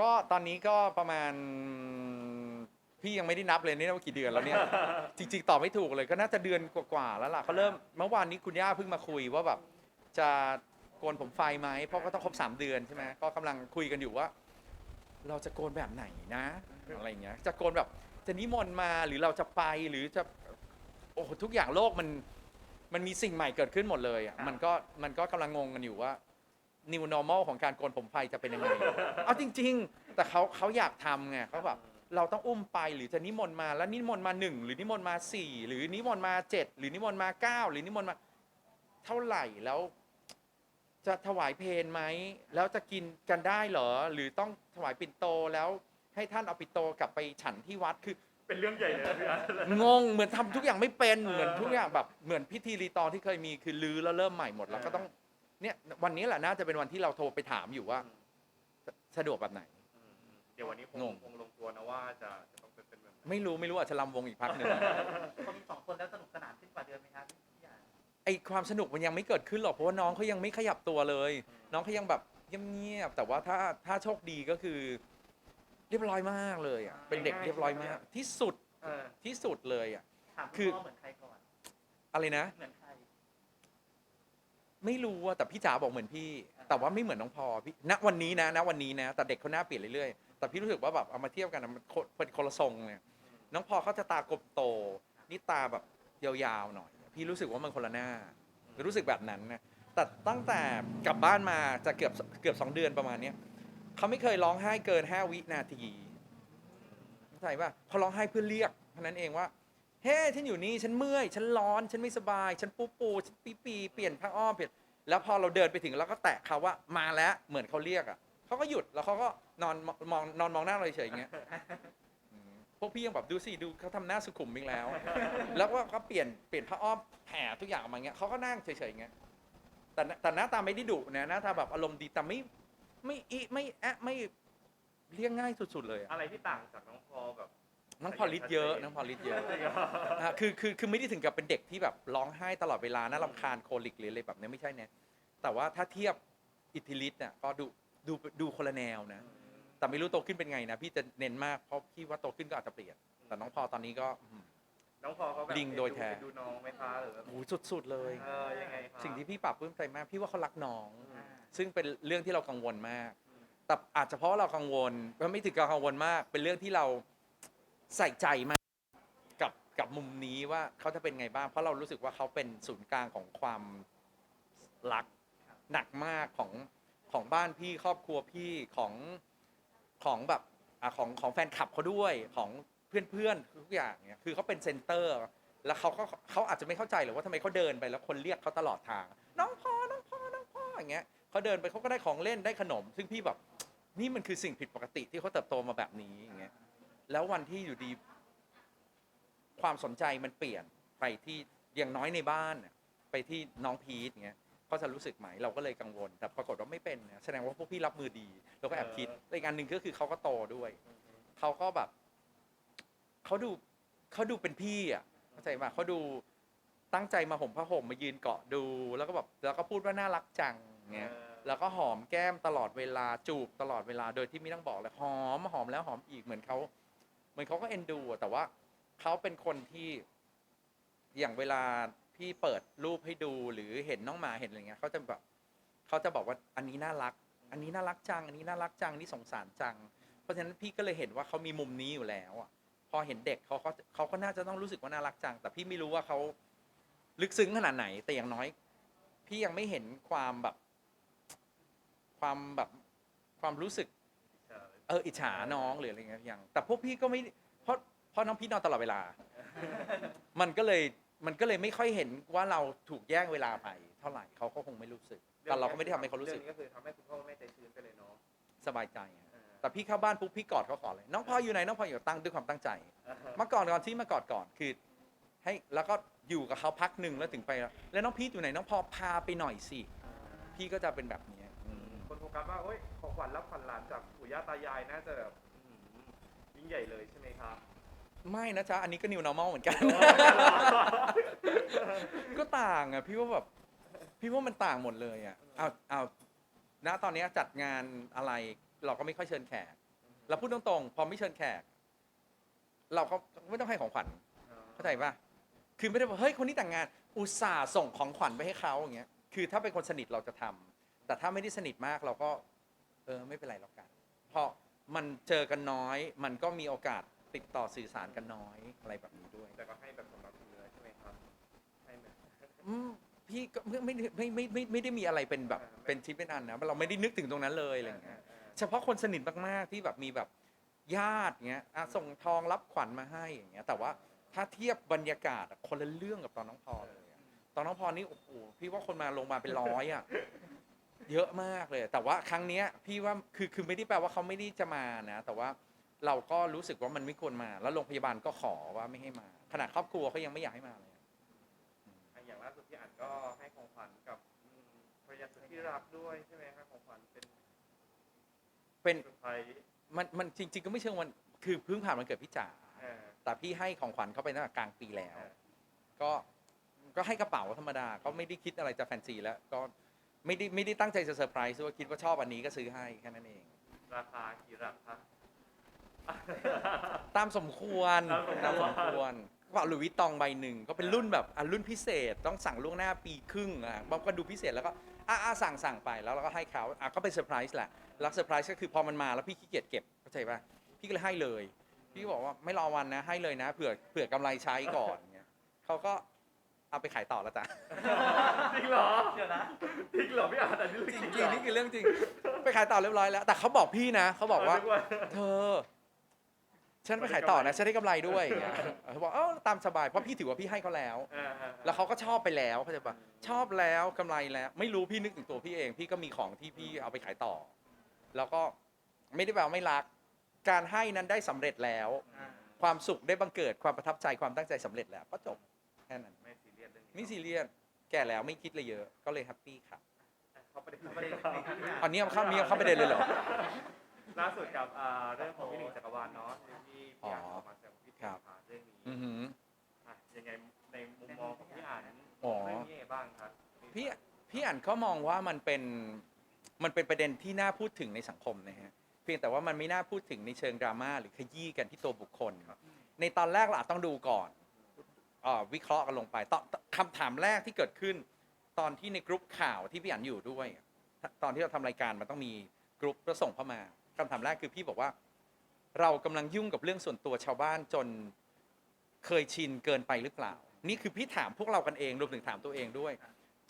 ก็ตอนนี้ก็ประมาณ พี่ยังไม่ได้นับเลยนี่ว่ากี่เดือนแล้วเนี่ย จริงๆตอบไม่ถูกเลยก็น่าจะเดือนกว่าๆแล้วล่ะเขาเริ่มเมื่อวานนี้คุณย่าเพิ่งมาคุยว่าแบบจะโกนผมไฟไหมเพราะก็ต้องครบสามเดือนใช่ไหมก็กำลังคุยกันอยู่ว่า เราจะโกนแบบไหนนะอะไรอย่างเงี้ยจะโกนแบบจะนิมนต์มาหรือเราจะไปหรือจะโอ้โหทุกอย่างโลกมันมันมีสิ่งใหม่เกิดขึ้นหมดเลยอะมันก็มันก็กำลังงงกันอยู่ว่า new normal ของการโกนผมไฟจะเป็นยังไง เอาจริง ๆ แต่เขาเขาอยากทำไงเขาแบบเราต้องอุ้มไปหรือจะนิมนต์มาแล้วนิมนต์มาหนึ่งหรือนิมนต์มาสี่หรือนิมนต์มาเจ็ดหรือนิมนต์มาเก้าหรือนิมนต์มา เท่าไหร่แล้ว จะถวายเพลไหมแล้วจะกินกันได้เหรอ หรือต้องถวายปิ่นโตแล้วให้ท่านเอาปิ่นโตกลับไปฉันที่วัดคือ เป็นเรื่องใหญ่เลยนะพี่อาร์ต งงเหมือนทำทุกอย่างไม่เป็นเออเหมือนทุกอย่างแบบเหมือนพิธีรีตองที่เคยมีคือลื้อแล้วเริ่มใหม่หมดแล้วก็ต้อง เนี่ยวันนี้แหละน่าจะเป็นวันที่เราโทรไปถามอยู่ว่าสสะดวกแบบไหนอืมเดี๋ยววันนี้คงงง คงลงตัวนะว่าจะจะต้องเป็นเป็นแบบไหนไม่รู้ไม่รู้อาจจะลำวงอีกพักหนึ่งคนมีสองคนแล้วสนุกสนานขึ้นกว่าเดิมไหมครับพี่ยาไอความสนุกมันยังไม่เกิดขึ้นหรอกเพราะว่าน้องเขายังไม่ขยับตัวเลย น้องเขายังแบบเงียบๆแต่ว่าถ้าถ้าโชคดีก็คือ เรียบร้อยมากเลยอะเป็นเด็กเรียบร้อยมาก ที่สุดเออที่สุดเลยอะ ถามคืคุณอพ่อเหมือนใครก่อนอะไรนะ เหมือนใคร ไม่รู้อะแต่พี่จ๋าบอกเหมือนพี่ แต่ว่าไม่เหมือนน้องพอพี่ณวันนี้นะณวันนี้นะ แต่เด็กเขาหน้าเปลี่ยนเรื่อยๆแต่พี่รู้สึกว่าแบบเอามาเทียบกันอะมันคนเป็นคนละทรงเนี่ยน้องพอเขาจะตากลมโตนี่ตาแบบยาวๆหน่อย พี่รู้สึกว่ามันคนละหน้ารู้สึกแบบนั้นนะแต่ตั้งแต่กลับบ้านมาจะเกือบเกือบสองเดือนประมาณเนี้ยเขาไม่เคยร้องไห้เกินห้าวินาทีเข้าใจป่ะเขาร้องไห้เพื่อเรียกเท่านั้นเองว่า เฮ้ฉันอยู่นี่ฉันเมื่อย ฉันร้อน ฉันไม่สบาย ฉันปูปูฉันปีปีเปลี่ยนผ้าอ้อมเปลี่ยนแล้วพอเราเดินไปถึงเราก็แตะเขาว่ามาแล้วเหมือนเขาเรียกอะเขาก็หยุดแล้วเขาก็นอนมองนอนมองหน้าเราเฉยๆอย่างเงี้ยพวกพี่ยังแบบดูสิดูเขาทำหน้าสุขุมอีกแล้ว แล้วก็เขาเปลี่ยนเปลี่ยนผ้าอ้อมแผ่ทุกอย่างออกมาเงี้ยเขาก็นั่งเฉยๆอย่างเงี้ยแต่แต่หน้าตาไม่ได้ดุนะหน้าตาแบบอารมณ์ดีแต่ไม่ไม่อิไม่แอะไม่เรียกง่ายสุดๆเลยอะอะไรที่ต่างจากน้องพอแบบ น้องพอลิสเยอะน้องพอลิสเยอะจริงเหรออะคือคือคือไม่ได้ถึงกับเป็นเด็กที่แบบร้องไห้ตลอดเวลาน่ารำคาญโคลิกหรืออะไรแบบนี้ไม่ใช่เนี่ยแต่ว่าถ้าเทียบอิทธิฤทธิ์เนี่ยก็ดูดูดูคนละแนวนะ แต่ไม่รู้โตขึ้นเป็นไงนะพี่จะเน้นมากเพราะพี่ว่าโตขึ้นก็อาจจะเปลี่ยน แต่น้องพอตอนนี้ก็อื้อหือน้องพอเขาแบบลิงโดยแท้เอ็นดูน้องไหมคะหรือแบบโอ้โหสุดๆเลย เออยังไงคะสิ่งที่พี่ปรับปลื้มใจมากพี่ว่าเขารักน้อง อืม ซึ่งเป็นเรื่องที่เรากังวลมากอืมแต่อาจจะเพราะเรากังวลว่าไม่ถึงกับกังวลมาก เป็นเรื่องที่เรา ใส่ใจมากกับกับมุมนี้ว่าเขาจะเป็นไงบ้าง เพราะเรารู้สึกว่าเขาเป็นศูนย์กลางของความรักหนักมากของของบ้านพี่ครอบครัวพี่ของของแบบอะของของแฟนคลับเขาด้วยของเพื่อนเพื่อนทุกอย่างเนี่ยคือเขาเป็นเซนเตอร์ แล้วเขาก็เขาอาจจะไม่เข้าใจหรอกว่าทำไมเขาเดินไปแล้วคนเรียกเขาตลอดทาง น้องพ่อน้องพ่อน้องพ่ออย่างเงี้ยเขาเดินไปเขาก็ได้ของเล่นได้ขนม ซึ่งพี่แบบนี่มันคือสิ่งผิดปกติที่เขาเติบโตมาแบบนี้อย่างเงี้ย แล้ววันที่อยู่ดี ความสนใจมันเปลี่ยนไปที่อย่างน้อยในบ้านน่ะไปที่น้องพีทอย่างเงี้ยเขาจะรู้สึกไหมเราก็เลยกังวล แต่ปรากฏว่าไม่เป็นนะแสดงว่าพวกพี่รับมือดีเราก็แอบคิดและอีกอันหนึ่งก็คือเขาก็โตด้วยเขาก็แบบเขาดูเขาดูเป็นพี่อะเข้าใจป่ะเขาดูตั้งใจมาห่มผ้าห่มมายืนเกาะดู แล้วก็แบบแล้วก็พูดว่าน่ารักจังเงี้ยเออแล้วก็หอมแก้มตลอดเวลาจูบตลอดเวลาโดยที่ไม่ต้องบอกเลยหอมหอมแล้วหอมอีกเหมือนเขา เหมือนเขาก็เอ็นดูอะแต่ว่าเขาเป็นคนที่อย่างเวลาพี่เปิดรูปให้ดูหรือเห็นน้องหมาเห็นอะไรเงี้ยเขาจะแบบเขาจะบอกว่าอันนี้น่ารัก อันนี้น่ารักจัง อันนี้น่ารักจังอันนี้สงสารจัง เพราะฉะนั้นพี่ก็เลยเห็นว่าเขามีมุมนี้อยู่แล้วอะพอเห็นเด็กเขาเขาเขาก็น่าจะต้องรู้สึกว่าน่ารักจัง แต่พี่ไม่รู้ว่าเขาลึกซึ้งขนาดไหน แต่อย่างน้อย พี่ยังไม่เห็นความแบบ ความแบบความรู้สึก เอออิจฉาน้องหรืออะไรเงี้ยอย่าง แต่พวกพี่ก็ไม่เพราะเพราะน้องพี่นอนตลอดเวลา มันก็เลยมันก็เลยไม่ค่อยเห็นว่าเราถูกแย่งเวลาไป เท่าไหร่เขาก็คงไม่รู้สึก แต่เราก็ไม่ได้ทำให้เขารู้สึกองนี้ก็คือทำให้คุณพ่อคุณแม่ใจชื้นไปเลยเนาะสบายใจอะเออแต่พี่เข้าบ้านปุ๊บพี่กอดเขาก่อนเลย น้องพลอยอยู่ไหนน้องพลอยอยู่ตั้งด้วยความตั้งใจเออมาก่อนก่อนที่มากอดก่อนคือ ให้แล้วก็อยู่กับเขาพักหนึ่งแล้วถึงไป แล้วน้องพีทอยู่ไหนน้องพอพาไปหน่อยสิพี่ก็จะเป็นแบบนี้อืม คนโฟกัสว่าโอ้ยของขวัญรับขวัญหลานจากปู่ย่าตายายน่าจะแบบอื้อหือยิ่งใหญ่เลยใช่ไหมครับ ไม่นะจ๊ะ อันนี้ก็ new normal เหมือนกัน ก็ต่างอะพี่ว่าแบบพี่ว่ามันต่างหมดเลยอะเอาเอาณตอนเนี้ยจัดงานอะไร เราก็ไม่ค่อยเชิญแขก เราพูดตรงๆ พอไม่เชิญแขก เราก็ไม่ต้องให้ของขวัญเข้าใจปะคือไม่ได้บอกเฮ้ยคนนี้แต่งงาน อุตส่าห์ส่งของขวัญไปให้เขาอย่างเงี้ยคือถ้าเป็นคนสนิทเราจะทำ แต่ถ้าไม่ได้สนิทมากเราก็ เออไม่เป็นไรหรอกกัน เพราะมันเจอกันน้อย มันก็มีโอกาสติดต่อสื่อสารกันน้อยอะไรแบบนี้ด้วยแต่ก็ให้แบบสำหรับเนื้อใช่ไหมครับให้ไหมอืมพี่ก็ไม่ไม่ไม่ไม่ไม่ไม่ได้มีอะไรเป็นแบบอ่าเป็นชิ้นเป็นอันนะเราไม่ได้นึกถึงตรงนั้นเลยอะไรอย่างเงี้ยเฉพาะคนสนิทมากๆที่แบบมีแบบญาติเงี้ยอะส่งทองรับขวัญมาให้อย่างเงี้ย แต่ว่าถ้าเทียบบรรยากาศอะคนละเรื่องกับตอนน้องพอเลยอะตอนน้องพอนี่โอ้โหพี่ว่าคนมาโรงพยาบาลเป็นร้อยอะ เยอะมากเลย แต่ว่าครั้งเนี้ยพี่ว่าคือคือไม่ได้แปลว่าเขาไม่ได้จะมานะ แต่ว่าเราก็รู้สึกว่ามันไม่ควรมา แล้วโรงพยาบาลก็ขอว่าไม่ให้มา ขนาดครอบครัวเขายังไม่อยากให้มาเลยอะอะอย่างล่าสุดพี่อันก็ให้ของขวัญกับอืมภรรยาสุดที่รักด้วยใช่ไหมครับของขวัญเป็นเป็นเซอร์ไพรส์มันมันจริง ๆ ก็ไม่เชิงวันคือเพิ่งผ่านวันเกิดพี่จ๋าเออแต่พี่ให้ของขวัญเขาไปตั้งแต่กลางปีแล้วเออก็ก็ให้กระเป๋าธรรมดาก็ไม่ได้คิดอะไรจะแฟนซีแล้ว ก็ ไม่ได้ไม่ได้ตั้งใจจะเซอร์ไพรส์ว่าคิดว่าชอบอันนี้ก็ซื้อให้แค่นั้นเอง ราคากี่หลักครับ ตามสมควรตามสมควรตามสมควรกระเป๋าหลุยส์วิตตองใบหนึ่งก็เป็นรุ่นแบบอะรุ่นพิเศษต้องสั่งล่วงหน้าปีครึ่งอะบางก็ดูพิเศษแล้วก็อะอะสั่งสั่งไปแล้วเราก็ให้เขาอะก็เป็นเซอร์ไพรส์แหละแล้วเซอร์ไพรส์ก็คือพอมันมาแล้วพี่ขี้เกียจเก็บเข้าใจป่ะพี่ก็เลยให้เลย พี่ก็บอกว่าไม่รอวันนะให้เลยนะเผื่อเผื่อกำไรใช้ก่อนเงี้ยเขาก็ เอาไปขายต่อแล้วจ้ะ จริงเหรอเดี๋ยวนะจริงเหรอพี่อันอันนี้จเรื่องริงๆนี่คือเรื่องจริง ไปขายต่อเรียบร้อยแล้ว แต่เขาบอกพี่นะเขาบอกว่า เธอ ฉันไปขายต่อนะฉันได้กำไรด้วยอย่างเงี้ยเขาบอกเออตามสบายเพราะพี่ถือว่าพี่ให้เขาแล้ว แล้วเขาก็ชอบไปแล้วเข้าใจปะชอบแล้วกำไรแล้ว ไม่รู้พี่นึกถึงตัวพี่เอง พี่ก็มีของที่พี่เอาไปขายต่อ แล้วก็ไม่ได้แปลว่าไม่รัก การให้นั้นได้สำเร็จแล้ว ความสุขได้บังเกิดความประทับใจความตั้งใจสำเร็จแล้วก็จบแค่นั้น ไม่ซีเรียสเรื่องนี้ไม่ซีเรียสแก่แล้วไม่คิดเลยเยอะ ก็เลยแฮปปี้ครับเขาประเด็นประเด็นนี้ครับพี่อันนี้เอาเข้ามีเอาเข้าประเด็นเลยเหรอ ล่าสุดกับอ่าเรื่องของพี่หนึ่งจักรวาลเนาะที่พี่อ่านออกมาแสดงความคิดครัเห็นบผ่านเรื่องนี้อือหืออะยังไงในมุมมองของพี่อ่านอ๋อ เรื่องนี้ยังไงบ้างครับพี่พี่อ่านเขามองว่ามันเป็นมันเป็นประเด็นที่น่าพูดถึงในสังคมนะฮะเพียงแต่ว่ามันไม่น่าพูดถึงในเชิงดราม่าหรือขยี้กันที่ตัวบุคคลในตอนแรกเราอาจต้องดูก่อน เออวิเคราะห์กันลงไปตอนคำถามแรกที่เกิดขึ้น ตอนที่ในกรุ๊ปข่าวที่พี่อ่านอยู่ด้วย ตอนที่เราทำรายการมันต้องมีกรุ๊ปแล้วส่งเข้ามาคำถามแรกคือพี่บอกว่า เรากำลังยุ่งกับเรื่องส่วนตัวชาวบ้านจนเคยชินเกินไปหรือเปล่า นี่คือพี่ถามพวกเรากันเองรวมถึงถามตัวเองด้วย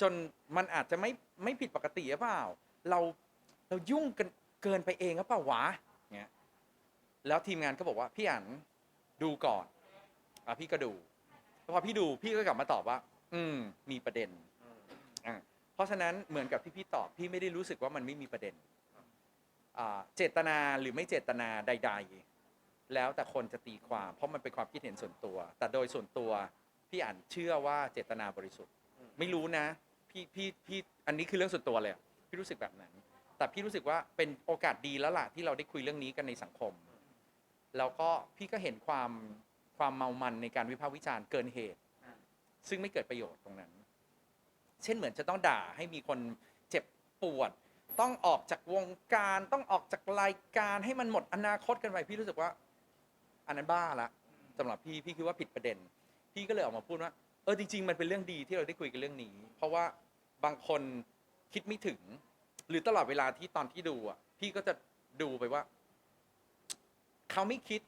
จนมันอาจจะไม่ไม่ผิดปกติหรือเปล่า เราเรายุ่งกันเกินไปเองหรือเปล่าวะเงี้ยแล้วทีมงานก็บอกว่าพี่อันดูก่อนอะพี่ก็ดู พอพี่ดูพี่ก็กลับมาตอบว่า อืม มีประเด็นอะเพราะฉะนั้นเหมือนกับที่พี่ตอบพี่ไม่ได้รู้สึกว่ามันไม่มีประเด็นอ่าเจตนาหรือไม่เจตนาใด ๆ แล้วแต่คนจะตีความ เพราะมันเป็นความคิดเห็นส่วนตัว แต่โดยส่วนตัวพี่อ่านเชื่อว่าเจตนาบริสุทธิ์ ไม่รู้นะ พี่พี่พี่อันนี้คือเรื่องส่วนตัวเลยอะพี่รู้สึกแบบนั้น แต่พี่รู้สึกว่าเป็นโอกาสดีแล้วล่ะที่เราได้คุยเรื่องนี้กันในสังคม แล้วก็พี่ก็เห็นความ ความเมามันในการวิพากษ์วิจารณ์เกินเหตุ ซึ่งไม่เกิดประโยชน์ตรงนั้น เช่นเหมือนจะต้องด่าให้มีคนเจ็บปวด ต้องออกจากวงการต้องออกจากรายการให้มันหมดอนาคตกันไปพี่รู้สึกว่า อันนั้นบ้าละสำหรับพี่พี่คิดว่าผิดประเด็น พี่ก็เลยออกมาพูดว่าเออจริง ๆ มันเป็นเรื่องดีที่เราได้คุยกันเรื่องนี้ เพราะว่าบางคนคิดไม่ถึง หรือตลอดเวลาที่ตอนที่ดูอะ พี่ก็จะดูไปว่า เขาไม่คิด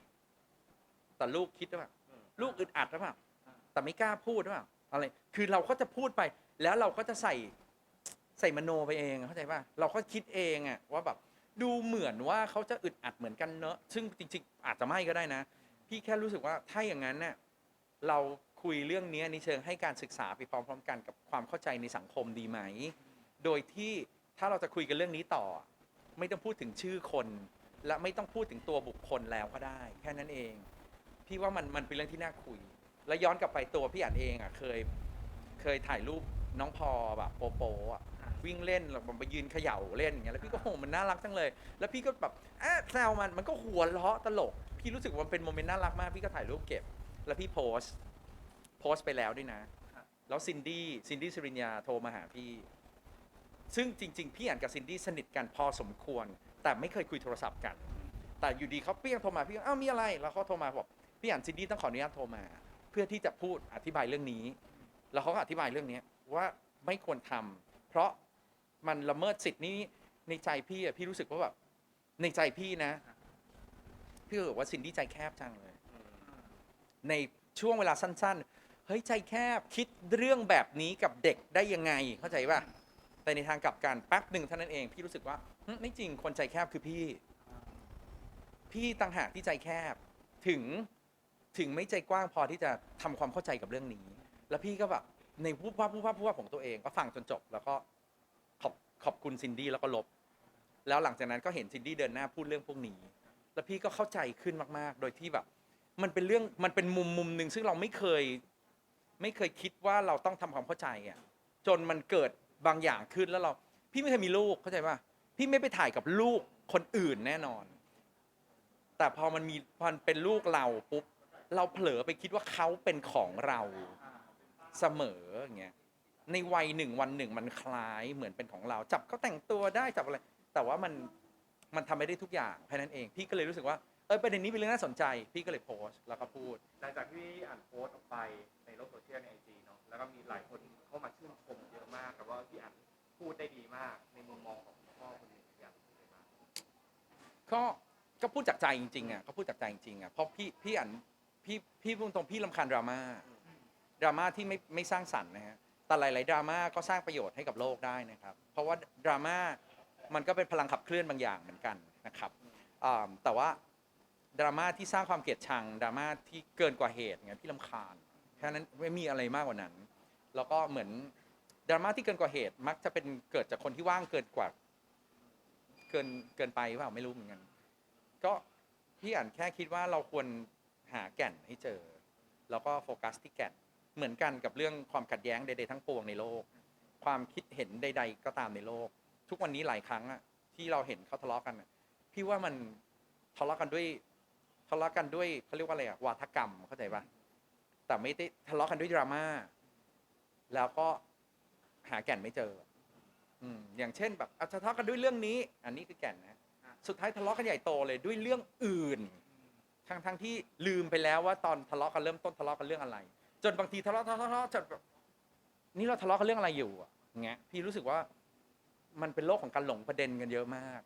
แต่ลูกคิดหรือเปล่าอืมลูกอึดอัดหรือเปล่าแต่ไม่กล้าพูดหรือเปล่าอะไรคือเราก็จะพูดไป แล้วเราก็จะใส่ใส่มโนไปเองเข้าใจป่ะเราก็คิดเองอะว่าแบบดูเหมือนว่าเขาจะอึดอัดเหมือนกันเนอะซึ่งจริง ๆ อาจจะไม่ก็ได้นะ พี่แค่รู้สึกว่าถ้าอย่างนั้นเนี่ยเราคุยเรื่องนี้ในเชิงให้การศึกษาไปพร้อม ๆ กันกับความเข้าใจในสังคมดีไหม โดยที่ถ้าเราจะคุยกันเรื่องนี้ต่อ ไม่ต้องพูดถึงชื่อคน และไม่ต้องพูดถึงตัวบุคคลแล้วก็ได้ แค่นั้นเอง พี่ว่ามันมันเป็นเรื่องที่น่าคุย แล้วย้อนกลับไปตัวพี่อ่านเองอะเคย เคยถ่ายรูปน้องพอแบบโปโปอะวิ่งเล่นแล้วมันไปยืนเขย่าเล่นอย่างเงี้ยแล้วพี่ก็โหมันน่ารักจังเลย แล้วพี่ก็แบบแอะแซวมันมันก็หัวเราะตลก พี่รู้สึกว่ามันเป็นโมเมนต์น่ารักมากพี่ก็ถ่ายรูปเก็บ แล้วพี่โพสต์โพสต์ไปแล้วด้วยนะ แล้วซินดี้ซินดี้สิริญญาโทรมาหาพี่ ซึ่งจริง ๆ พี่อ่านกับซินดี้สนิทกันพอสมควร แต่ไม่เคยคุยโทรศัพท์กัน แต่อยู่ดีเขาเปี้ยงโทรมาพี่ก็อ้าวมีอะไร แล้วเขาโทรมาบอก พี่อ่านซินดี้ต้องขออนุญาตโทรมา เพื่อที่จะพูดอธิบายเรื่องนี้ แล้วเขาก็อธิบายเรื่องนี้ว่าไม่ควรทำเพราะมันละเมิดสิทธิ์นี้ในใจพี่อะพี่รู้สึกว่าแบบในใจพี่นะ พี่รู้สึกว่าซินดี้ใจแคบจังเลย ในช่วงเวลาสั้น ๆ เฮ้ยใจแคบคิดเรื่องแบบนี้กับเด็กได้ยังไงเข้าใจป่ะแต่ในทางกลับกันแป๊บหนึ่งเท่านั้นเองพี่รู้สึกว่าไม่จริงคนใจแคบคือพี่ พี่ต่างหากที่ใจแคบถึง ถึงไม่ใจกว้างพอที่จะทำความเข้าใจกับเรื่องนี้ แล้วพี่ก็แบบในพูดว่าพูดว่าพูดว่าของตัวเองก็ฟังจนจบ แล้วก็ขอบขอบคุณซินดี้แล้วก็ลบ แล้วหลังจากนั้นก็เห็นซินดี้เดินหน้าพูดเรื่องพวกนี้ แล้วพี่ก็เข้าใจขึ้นมาก ๆ โดยที่แบบ มันเป็นเรื่องมันเป็นมุมมุมหนึ่งซึ่งเราไม่เคย ไม่เคยคิดว่าเราต้องทำความเข้าใจอะจนมันเกิดบางอย่างขึ้นแล้วเรา พี่ไม่เคยมีลูกเข้าใจป่ะพี่ไม่ไปถ่ายกับลูกคนอื่นแน่นอน แต่พอมันมีพอมันเป็นลูกเราปุ๊บ เราเผลอไปคิดว่าเขาเป็นของเราเสมออย่างเงี้ยในวัยหนึ่งวันหนึ่งมันคล้ายเหมือนเป็นของเรา จับเขาแต่งตัวได้จับอะไร แต่ว่ามันมันทำไม่ได้ทุกอย่างแค่นั้นเอง พี่ก็เลยรู้สึกว่าเออประเด็นนี้เป็นเรื่องน่าสนใจ พี่ก็เลยโพสต์แล้วก็พูด หลังจากที่อ่านโพสต์ออกไปในโลกโซเชียลในไอจีเนาะแล้วก็มีหลายคนเข้ามาชื่นชมเยอะมากแต่ว่าพี่อ่านพูดได้ดีมากในมุมมองของพ่อคนหนึ่งอย่างไรบ้างก็ก็พูดจากใจจริงๆอะก็พูดจากใจจริงๆอะเพราะพี่พี่อัน พี่พี่พูดตรงพี่ลำคาญดราม่าดราม่าที่ไม่ไม่สร้างสรรค์นะฮะแต่หลาย ๆ ดราม่าก็สร้างประโยชน์ให้กับโลกได้นะครับ เพราะว่าดราม่ามันก็เป็นพลังขับเคลื่อนบางอย่างเหมือนกันนะครับอ่าแต่ว่าดราม่าที่สร้างความเกลียดชังดราม่าที่เกินกว่าเหตุไงพี่ลำคาญแค่นั้นไม่มีอะไรมากกว่านั้น แล้วก็เหมือนดราม่าที่เกินกว่าเหตุมักจะเป็นเกิดจากคนที่ว่างเกินกว่า เกินเกินไปเปล่าไม่รู้เหมือนกันก็พี่อ่านแค่คิดว่าเราควร หาแก่นให้เจอ แล้วก็โฟกัสที่แก่นเหมือนกันกับเรื่องความขัดแย้งใดๆทั้งปวงในโลก ความคิดเห็นใด ๆ ก็ตามในโลก ทุกวันนี้หลายครั้งอะที่เราเห็นเขาทะเลาะกันอะพี่ว่ามันทะเลาะกันด้วยทะเลาะกันด้วยเขาเรียกว่าอะไรอะวาทกรรมเข้าใจปะแต่ไม่ได้ทะเลาะกันด้วยดราม่าแล้วก็หาแก่นไม่เจอ อืมอย่างเช่นแบบอาทะเลาะกันด้วยเรื่องนี้ อันนี้คือแก่นนะ สุดท้ายทะเลาะกันใหญ่โตเลยด้วยเรื่องอื่น ทั้งทั้งที่ลืมไปแล้วว่าตอนทะเลาะกันเริ่มต้นทะเลาะกันเรื่องอะไร จนบางทีทะเลาะทะเลาะทะเลาะจนแบบนี่เราทะเลาะกันเรื่องอะไรอยู่อะอย่างเงี้ยพี่รู้สึกว่ามันเป็นโลกของการหลงประเด็นกันเยอะมาก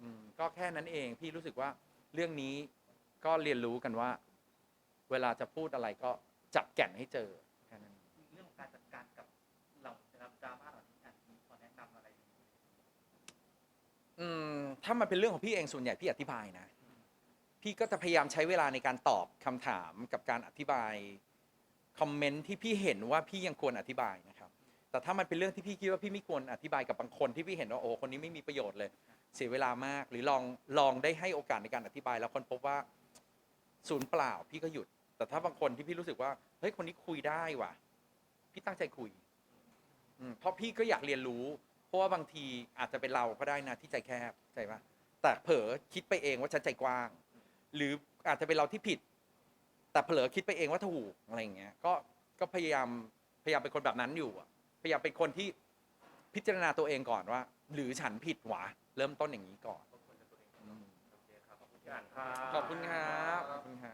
อืมก็แค่นั้นเองพี่รู้สึกว่าเรื่องนี้ก็เรียนรู้กันว่า เวลาจะพูดอะไรก็จับแก่นให้เจอแค่นั้น เรื่องของการจัดการกับเรานะรับดราม่าเหล่านี้อะมีขอแนะนำอะไร อืมถ้ามันเป็นเรื่องของพี่เองส่วนใหญ่พี่อธิบายนะ พี่ก็จะพยายามใช้เวลาในการตอบคำถามกับการอธิบายคอมเมนต์ที่พี่เห็นว่าพี่ยังควรอธิบายนะครับ แต่ถ้ามันเป็นเรื่องที่พี่คิดว่าพี่ไม่ควรอธิบายกับบางคนที่พี่เห็นว่าโอ้คนนี้ไม่มีประโยชน์เลย เสียเวลามาก หรือลองลองได้ให้โอกาสในการอธิบาย แล้วคนพบว่าศูนย์เปล่า พี่ก็หยุด แต่ถ้าบางคนที่พี่รู้สึกว่าเฮ้ยคนนี้คุยได้ว่ะ พี่ตั้งใจคุยอืมเพราะพี่ก็อยากเรียนรู้ เพราะว่าบางทีอาจจะเป็นเราก็ได้นะที่ใจแคบใจปะแต่เผลอคิดไปเองว่าฉันใจกว้าง หรืออาจจะเป็นเราที่ผิด แต่เผลอคิดไปเองว่าถูกอะไรอย่างเงี้ยก็ก็พยายามพยายามเป็นคนแบบนั้นอยู่อะพยายามเป็นคนที่พิจารณาตัวเองก่อนว่า หรือฉันผิดหวะเริ่มต้นอย่างนี้ก่อนก็ควรจะตัวเองอืมโอเคครับขอบคุณพี่อ่านครับขอบคุณครับขอบคุณครับ